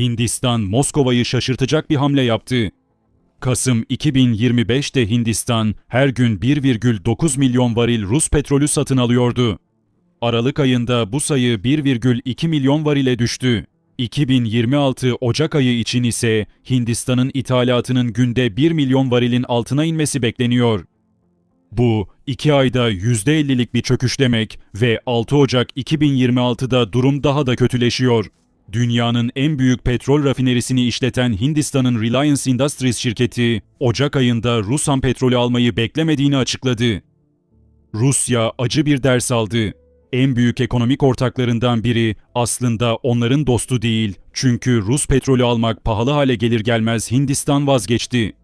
Hindistan Moskova'yı şaşırtacak bir hamle yaptı. Kasım 2025'te Hindistan her gün 1,9 milyon varil Rus petrolü satın alıyordu. Aralık ayında bu sayı 1,2 milyon varile düştü. 2026 Ocak ayı için ise Hindistan'ın ithalatının günde 1 milyon varilin altına inmesi bekleniyor. Bu, 2 ayda %50'lik bir çöküş demek ve 6 Ocak 2026'da durum daha da kötüleşiyor. Dünyanın en büyük petrol rafinerisini işleten Hindistan'ın Reliance Industries şirketi, Ocak ayında Rus ham petrolü almayı beklemediğini açıkladı. Rusya acı bir ders aldı. En büyük ekonomik ortaklarından biri aslında onların dostu değil. Çünkü Rus petrolü almak pahalı hale gelir gelmez Hindistan vazgeçti.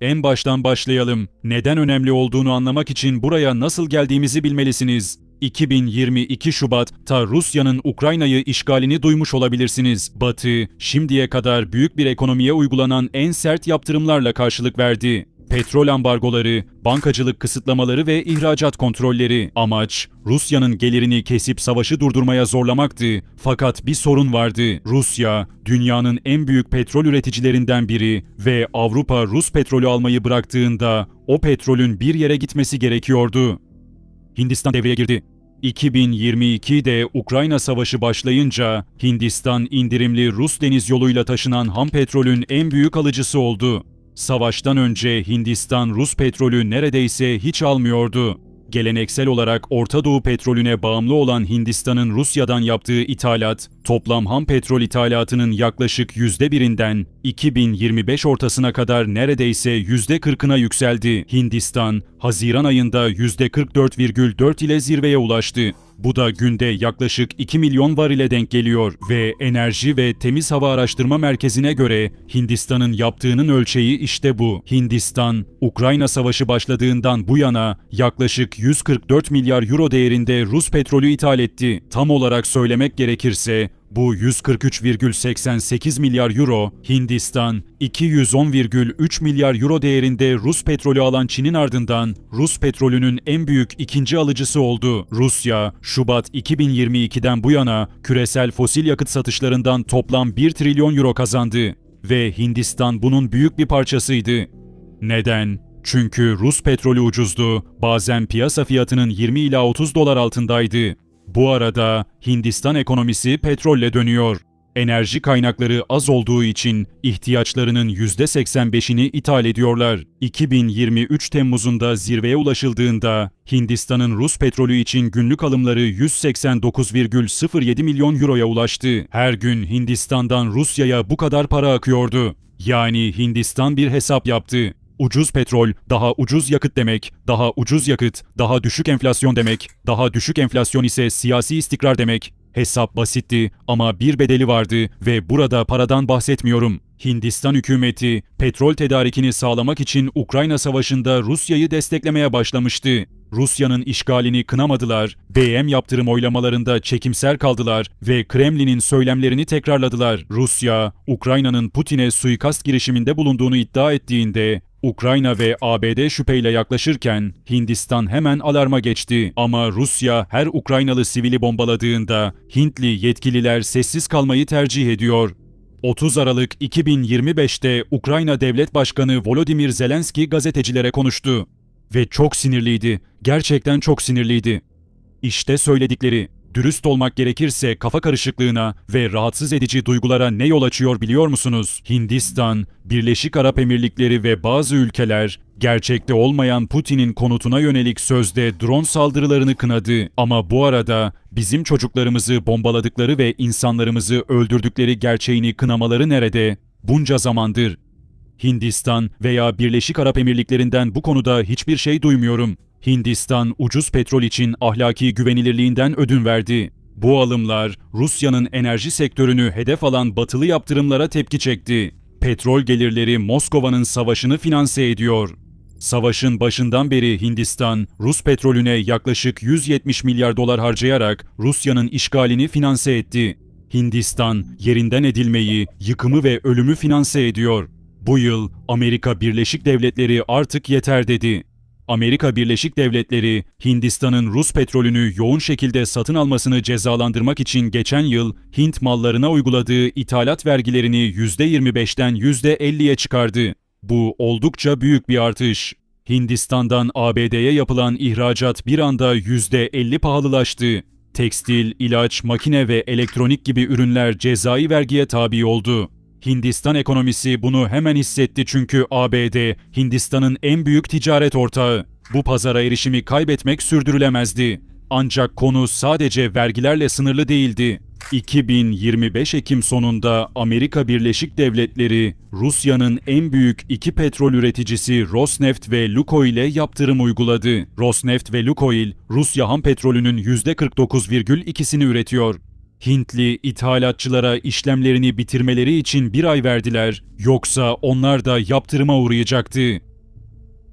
En baştan başlayalım. Neden önemli olduğunu anlamak için buraya nasıl geldiğimizi bilmelisiniz. 2022 Şubat ta Rusya'nın Ukrayna'yı işgalini duymuş olabilirsiniz. Batı, şimdiye kadar büyük bir ekonomiye uygulanan en sert yaptırımlarla karşılık verdi. Petrol ambargoları, bankacılık kısıtlamaları ve ihracat kontrolleri. Amaç, Rusya'nın gelirini kesip savaşı durdurmaya zorlamaktı. Fakat bir sorun vardı. Rusya, dünyanın en büyük petrol üreticilerinden biri ve Avrupa Rus petrolü almayı bıraktığında o petrolün bir yere gitmesi gerekiyordu. Hindistan devreye girdi. 2022'de Ukrayna Savaşı başlayınca Hindistan indirimli Rus deniz yoluyla taşınan ham petrolün en büyük alıcısı oldu. Savaştan önce Hindistan Rus petrolü neredeyse hiç almıyordu. Geleneksel olarak Orta Doğu petrolüne bağımlı olan Hindistan'ın Rusya'dan yaptığı ithalat, toplam ham petrol ithalatının yaklaşık %1'inden 2025 ortasına kadar neredeyse %40'ına yükseldi. Hindistan, Haziran ayında %44,4 ile zirveye ulaştı. Bu da günde yaklaşık 2 milyon varile denk geliyor ve Enerji ve Temiz Hava Araştırma Merkezi'ne göre Hindistan'ın yaptığının ölçeği işte bu. Hindistan, Ukrayna Savaşı başladığından bu yana yaklaşık 144 milyar euro değerinde Rus petrolü ithal etti. Tam olarak söylemek gerekirse bu 143,88 milyar euro, Hindistan 210,3 milyar euro değerinde Rus petrolü alan Çin'in ardından Rus petrolünün en büyük ikinci alıcısı oldu. Rusya, Şubat 2022'den bu yana küresel fosil yakıt satışlarından toplam 1 trilyon euro kazandı ve Hindistan bunun büyük bir parçasıydı. Neden? Çünkü Rus petrolü ucuzdu, bazen piyasa fiyatının 20 ila 30 dolar altındaydı. Bu arada Hindistan ekonomisi petrolle dönüyor. Enerji kaynakları az olduğu için ihtiyaçlarının %85'ini ithal ediyorlar. 2023 Temmuz'unda zirveye ulaşıldığında Hindistan'ın Rus petrolü için günlük alımları 189,07 milyon euroya ulaştı. Her gün Hindistan'dan Rusya'ya bu kadar para akıyordu. Yani Hindistan bir hesap yaptı. Ucuz petrol, daha ucuz yakıt demek, daha ucuz yakıt, daha düşük enflasyon demek, daha düşük enflasyon ise siyasi istikrar demek. Hesap basitti ama bir bedeli vardı ve burada paradan bahsetmiyorum. Hindistan hükümeti petrol tedarikini sağlamak için Ukrayna Savaşı'nda Rusya'yı desteklemeye başlamıştı. Rusya'nın işgalini kınamadılar, BM yaptırım oylamalarında çekimser kaldılar ve Kremlin'in söylemlerini tekrarladılar. Rusya, Ukrayna'nın Putin'e suikast girişiminde bulunduğunu iddia ettiğinde Ukrayna ve ABD şüpheyle yaklaşırken Hindistan hemen alarma geçti. Ama Rusya her Ukraynalı sivili bombaladığında Hintli yetkililer sessiz kalmayı tercih ediyor. 30 Aralık 2025'te Ukrayna Devlet Başkanı Volodymyr Zelenski gazetecilere konuştu. Ve çok sinirliydi. Gerçekten çok sinirliydi. İşte söyledikleri. Dürüst olmak gerekirse kafa karışıklığına ve rahatsız edici duygulara ne yol açıyor biliyor musunuz? Hindistan, Birleşik Arap Emirlikleri ve bazı ülkeler gerçekte olmayan Putin'in konutuna yönelik sözde drone saldırılarını kınadı. Ama bu arada bizim çocuklarımızı bombaladıkları ve insanlarımızı öldürdükleri gerçeğini kınamaları nerede? Bunca zamandır Hindistan veya Birleşik Arap Emirlikleri'nden bu konuda hiçbir şey duymuyorum. Hindistan ucuz petrol için ahlaki güvenilirliğinden ödün verdi. Bu alımlar Rusya'nın enerji sektörünü hedef alan batılı yaptırımlara tepki çekti. Petrol gelirleri Moskova'nın savaşını finanse ediyor. Savaşın başından beri Hindistan, Rus petrolüne yaklaşık 170 milyar dolar harcayarak Rusya'nın işgalini finanse etti. Hindistan, yerinden edilmeyi, yıkımı ve ölümü finanse ediyor. Bu yıl Amerika Birleşik Devletleri artık yeter dedi. Amerika Birleşik Devletleri, Hindistan'ın Rus petrolünü yoğun şekilde satın almasını cezalandırmak için geçen yıl Hint mallarına uyguladığı ithalat vergilerini %25'ten %50'ye çıkardı. Bu oldukça büyük bir artış. Hindistan'dan ABD'ye yapılan ihracat bir anda %50 pahalılaştı. Tekstil, ilaç, makine ve elektronik gibi ürünler cezai vergiye tabi oldu. Hindistan ekonomisi bunu hemen hissetti çünkü ABD, Hindistan'ın en büyük ticaret ortağı. Bu pazara erişimi kaybetmek sürdürülemezdi. Ancak konu sadece vergilerle sınırlı değildi. 2025 Ekim sonunda Amerika Birleşik Devletleri, Rusya'nın en büyük iki petrol üreticisi Rosneft ve Lukoil'e yaptırım uyguladı. Rosneft ve Lukoil, Rusya ham petrolünün %49,2'sini üretiyor. Hintli ithalatçılara işlemlerini bitirmeleri için bir ay verdiler, yoksa onlar da yaptırıma uğrayacaktı.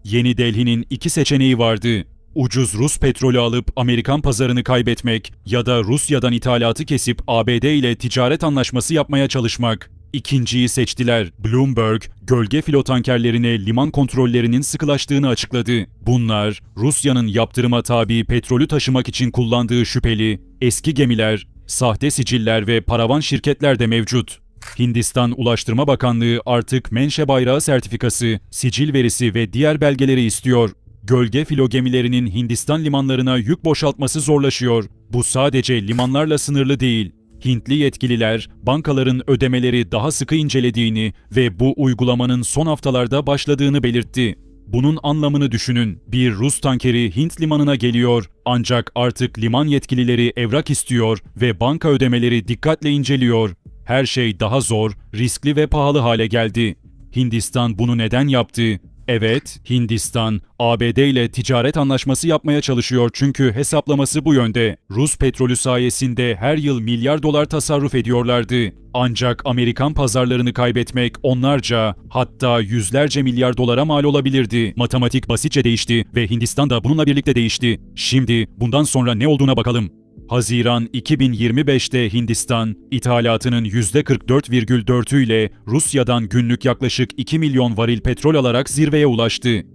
Yeni Delhi'nin iki seçeneği vardı. Ucuz Rus petrolü alıp Amerikan pazarını kaybetmek ya da Rusya'dan ithalatı kesip ABD ile ticaret anlaşması yapmaya çalışmak. İkinciyi seçtiler. Bloomberg, gölge filo tankerlerine liman kontrollerinin sıkılaştığını açıkladı. Bunlar, Rusya'nın yaptırıma tabi petrolü taşımak için kullandığı şüpheli, eski gemiler, sahte siciller ve paravan şirketler de mevcut. Hindistan Ulaştırma Bakanlığı artık menşe bayrağı sertifikası, sicil verisi ve diğer belgeleri istiyor. Gölge filo gemilerinin Hindistan limanlarına yük boşaltması zorlaşıyor. Bu sadece limanlarla sınırlı değil. Hintli yetkililer bankaların ödemeleri daha sıkı incelediğini ve bu uygulamanın son haftalarda başladığını belirtti. Bunun anlamını düşünün. Bir Rus tankeri Hint limanına geliyor ancak artık liman yetkilileri evrak istiyor ve banka ödemeleri dikkatle inceliyor. Her şey daha zor, riskli ve pahalı hale geldi. Hindistan bunu neden yaptı? Evet, Hindistan, ABD ile ticaret anlaşması yapmaya çalışıyor çünkü hesaplaması bu yönde. Rus petrolü sayesinde her yıl milyar dolar tasarruf ediyorlardı. Ancak Amerikan pazarlarını kaybetmek onlarca, hatta yüzlerce milyar dolara mal olabilirdi. Matematik basitçe değişti ve Hindistan da bununla birlikte değişti. Şimdi bundan sonra ne olduğuna bakalım. Haziran 2025'te Hindistan, ithalatının %44,4'ü ile Rusya'dan günlük yaklaşık 2 milyon varil petrol alarak zirveye ulaştı.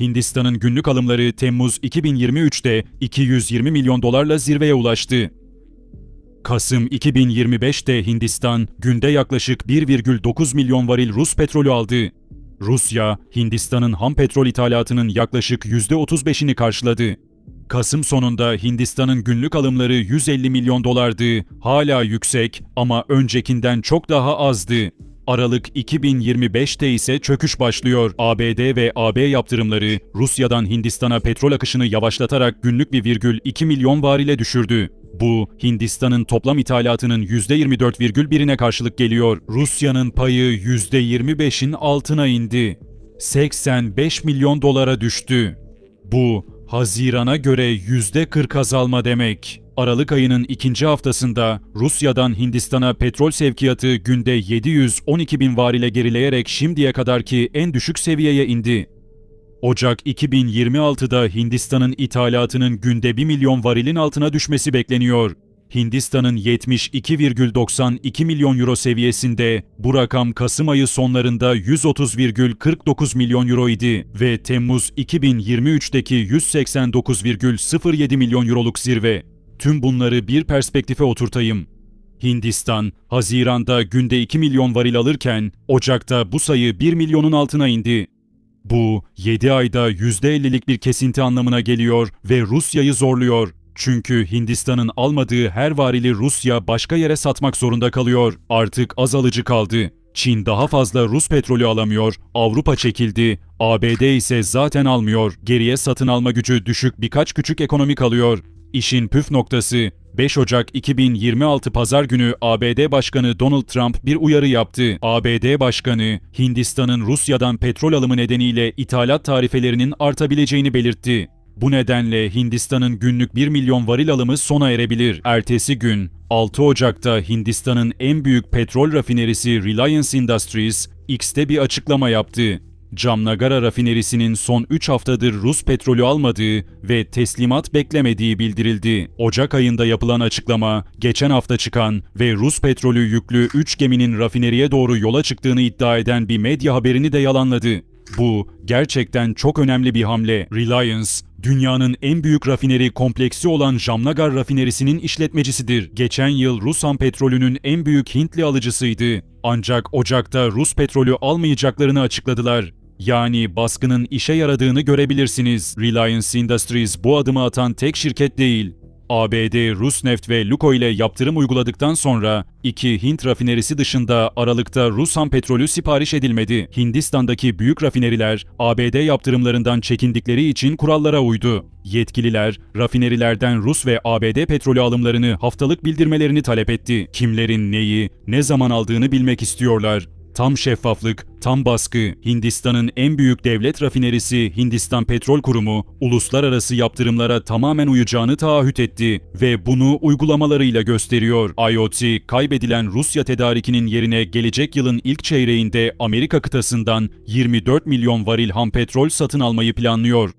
Hindistan'ın günlük alımları Temmuz 2023'te 220 milyon dolarla zirveye ulaştı. Kasım 2025'te Hindistan günde yaklaşık 1,9 milyon varil Rus petrolü aldı. Rusya, Hindistan'ın ham petrol ithalatının yaklaşık %35'ini karşıladı. Kasım sonunda Hindistan'ın günlük alımları 150 milyon dolardı. Hala yüksek ama öncekinden çok daha azdı. Aralık 2025'te ise çöküş başlıyor. ABD ve AB yaptırımları Rusya'dan Hindistan'a petrol akışını yavaşlatarak günlük bir virgül 2 milyon varile düşürdü. Bu, Hindistan'ın toplam ithalatının %24,1'ine karşılık geliyor. Rusya'nın payı %25'in altına indi. 85 milyon dolara düştü. Bu, Hazirana göre %40 azalma demek. Aralık ayının ikinci haftasında Rusya'dan Hindistan'a petrol sevkiyatı günde 712 bin varile gerileyerek şimdiye kadarki en düşük seviyeye indi. Ocak 2026'da Hindistan'ın ithalatının günde 1 milyon varilin altına düşmesi bekleniyor. Hindistan'ın 72,92 milyon euro seviyesinde, bu rakam Kasım ayı sonlarında 130,49 milyon euro idi ve Temmuz 2023'teki 189,07 milyon euroluk zirve. Tüm bunları bir perspektife oturtayım. Hindistan, Haziran'da günde 2 milyon varil alırken, Ocak'ta bu sayı 1 milyonun altına indi. Bu, 7 ayda %50'lik bir kesinti anlamına geliyor ve Rusya'yı zorluyor. Çünkü Hindistan'ın almadığı her varili Rusya başka yere satmak zorunda kalıyor. Artık az alıcı kaldı. Çin daha fazla Rus petrolü alamıyor, Avrupa çekildi, ABD ise zaten almıyor. Geriye satın alma gücü düşük birkaç küçük ekonomi kalıyor. İşin püf noktası 5 Ocak 2026 Pazar günü ABD Başkanı Donald Trump bir uyarı yaptı. ABD Başkanı, Hindistan'ın Rusya'dan petrol alımı nedeniyle ithalat tarifelerinin artabileceğini belirtti. Bu nedenle Hindistan'ın günlük 1 milyon varil alımı sona erebilir. Ertesi gün 6 Ocak'ta Hindistan'ın en büyük petrol rafinerisi Reliance Industries X'te bir açıklama yaptı. Jamnagara rafinerisinin son 3 haftadır Rus petrolü almadığı ve teslimat beklemediği bildirildi. Ocak ayında yapılan açıklama, geçen hafta çıkan ve Rus petrolü yüklü 3 geminin rafineriye doğru yola çıktığını iddia eden bir medya haberini de yalanladı. Bu gerçekten çok önemli bir hamle. Reliance, dünyanın en büyük rafineri kompleksi olan Jamnagar rafinerisinin işletmecisidir. Geçen yıl Rus ham petrolünün en büyük Hintli alıcısıydı. Ancak Ocak'ta Rus petrolü almayacaklarını açıkladılar. Yani baskının işe yaradığını görebilirsiniz. Reliance Industries bu adımı atan tek şirket değil. ABD, Rusneft ve Lukoil ile yaptırım uyguladıktan sonra iki Hint rafinerisi dışında Aralık'ta Rus ham petrolü sipariş edilmedi. Hindistan'daki büyük rafineriler ABD yaptırımlarından çekindikleri için kurallara uydu. Yetkililer rafinerilerden Rus ve ABD petrolü alımlarını haftalık bildirmelerini talep etti. Kimlerin neyi, ne zaman aldığını bilmek istiyorlar. Tam şeffaflık, tam baskı, Hindistan'ın en büyük devlet rafinerisi Hindistan Petrol Kurumu, uluslararası yaptırımlara tamamen uyacağını taahhüt etti ve bunu uygulamalarıyla gösteriyor. IOT, kaybedilen Rusya tedarikinin yerine gelecek yılın ilk çeyreğinde Amerika kıtasından 24 milyon varil ham petrol satın almayı planlıyor.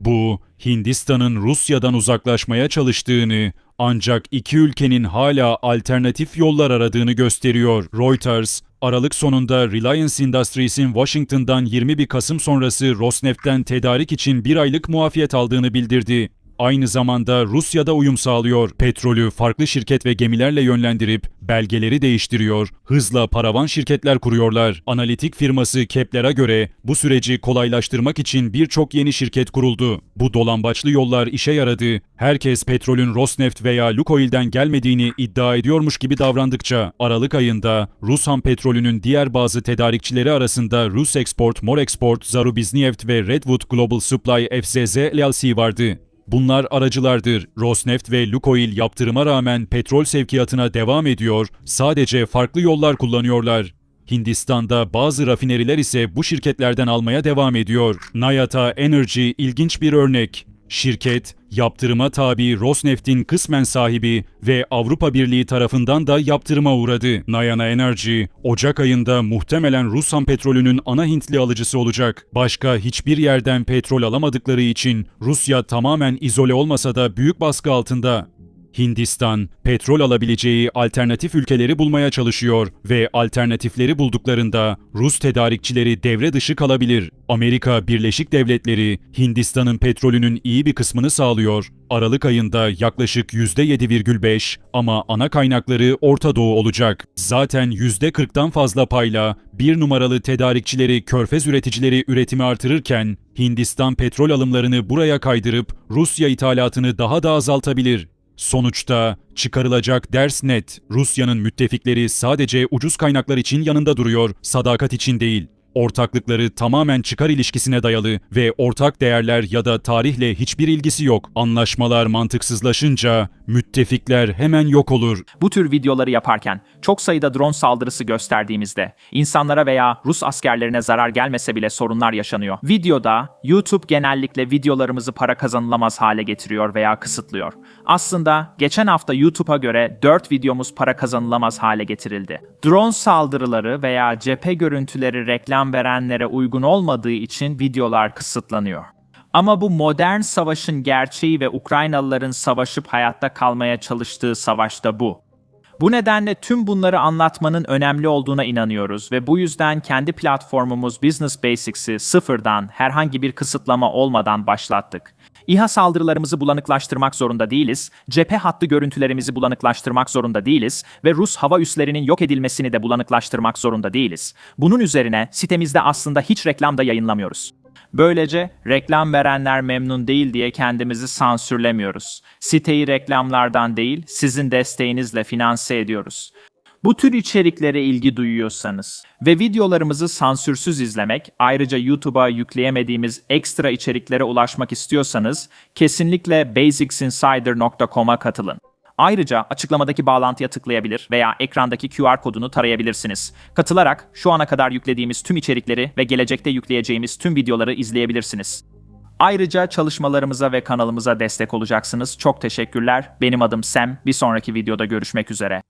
Bu, Hindistan'ın Rusya'dan uzaklaşmaya çalıştığını, ancak iki ülkenin hala alternatif yollar aradığını gösteriyor. Reuters, Aralık sonunda Reliance Industries'in Washington'dan 21 Kasım sonrası Rosneft'ten tedarik için bir aylık muafiyet aldığını bildirdi. Aynı zamanda Rusya'da uyum sağlıyor. Petrolü farklı şirket ve gemilerle yönlendirip belgeleri değiştiriyor. Hızla paravan şirketler kuruyorlar. Analitik firması Kepler'a göre bu süreci kolaylaştırmak için birçok yeni şirket kuruldu. Bu dolambaçlı yollar işe yaradı. Herkes petrolün Rosneft veya Lukoil'den gelmediğini iddia ediyormuş gibi davrandıkça Aralık ayında Rus ham petrolünün diğer bazı tedarikçileri arasında Rus Export, Morexport, Zarubizhneft ve Redwood Global Supply FZZ LLC vardı. Bunlar aracılardır. Rosneft ve Lukoil yaptırıma rağmen petrol sevkiyatına devam ediyor, sadece farklı yollar kullanıyorlar. Hindistan'da bazı rafineriler ise bu şirketlerden almaya devam ediyor. Nayata Energy ilginç bir örnek. Şirket, yaptırıma tabi Rosneft'in kısmen sahibi ve Avrupa Birliği tarafından da yaptırıma uğradı. Nayana Energy, Ocak ayında muhtemelen Rus ham petrolünün ana Hintli alıcısı olacak. Başka hiçbir yerden petrol alamadıkları için Rusya tamamen izole olmasa da büyük baskı altında. Hindistan, petrol alabileceği alternatif ülkeleri bulmaya çalışıyor ve alternatifleri bulduklarında Rus tedarikçileri devre dışı kalabilir. Amerika Birleşik Devletleri, Hindistan'ın petrolünün iyi bir kısmını sağlıyor. Aralık ayında yaklaşık %7,5 ama ana kaynakları Orta Doğu olacak. Zaten %40'tan fazla payla bir numaralı tedarikçileri körfez üreticileri üretimi artırırken Hindistan petrol alımlarını buraya kaydırıp Rusya ithalatını daha da azaltabilir. Sonuçta çıkarılacak ders net. Rusya'nın müttefikleri sadece ucuz kaynaklar için yanında duruyor, sadakat için değil. Ortaklıkları tamamen çıkar ilişkisine dayalı ve ortak değerler ya da tarihle hiçbir ilgisi yok. Anlaşmalar mantıksızlaşınca müttefikler hemen yok olur. Bu tür videoları yaparken çok sayıda drone saldırısı gösterdiğimizde insanlara veya Rus askerlerine zarar gelmese bile sorunlar yaşanıyor. Videoda YouTube genellikle videolarımızı para kazanılamaz hale getiriyor veya kısıtlıyor. Aslında geçen hafta YouTube'a göre 4 videomuz para kazanılamaz hale getirildi. Drone saldırıları veya cephe görüntüleri reklam verenlere uygun olmadığı için videolar kısıtlanıyor. Ama bu modern savaşın gerçeği ve Ukraynalıların savaşıp hayatta kalmaya çalıştığı savaşta bu. Bu nedenle tüm bunları anlatmanın önemli olduğuna inanıyoruz ve bu yüzden kendi platformumuz Business Basics'i sıfırdan herhangi bir kısıtlama olmadan başlattık. İHA saldırılarımızı bulanıklaştırmak zorunda değiliz, cephe hattı görüntülerimizi bulanıklaştırmak zorunda değiliz ve Rus hava üslerinin yok edilmesini de bulanıklaştırmak zorunda değiliz. Bunun üzerine sitemizde aslında hiç reklam da yayınlamıyoruz. Böylece reklam verenler memnun değil diye kendimizi sansürlemiyoruz. Siteyi reklamlardan değil, sizin desteğinizle finanse ediyoruz. Bu tür içeriklere ilgi duyuyorsanız ve videolarımızı sansürsüz izlemek, ayrıca YouTube'a yükleyemediğimiz ekstra içeriklere ulaşmak istiyorsanız kesinlikle basicsinsider.com'a katılın. Ayrıca açıklamadaki bağlantıya tıklayabilir veya ekrandaki QR kodunu tarayabilirsiniz. Katılarak şu ana kadar yüklediğimiz tüm içerikleri ve gelecekte yükleyeceğimiz tüm videoları izleyebilirsiniz. Ayrıca çalışmalarımıza ve kanalımıza destek olacaksınız. Çok teşekkürler. Benim adım Sam. Bir sonraki videoda görüşmek üzere.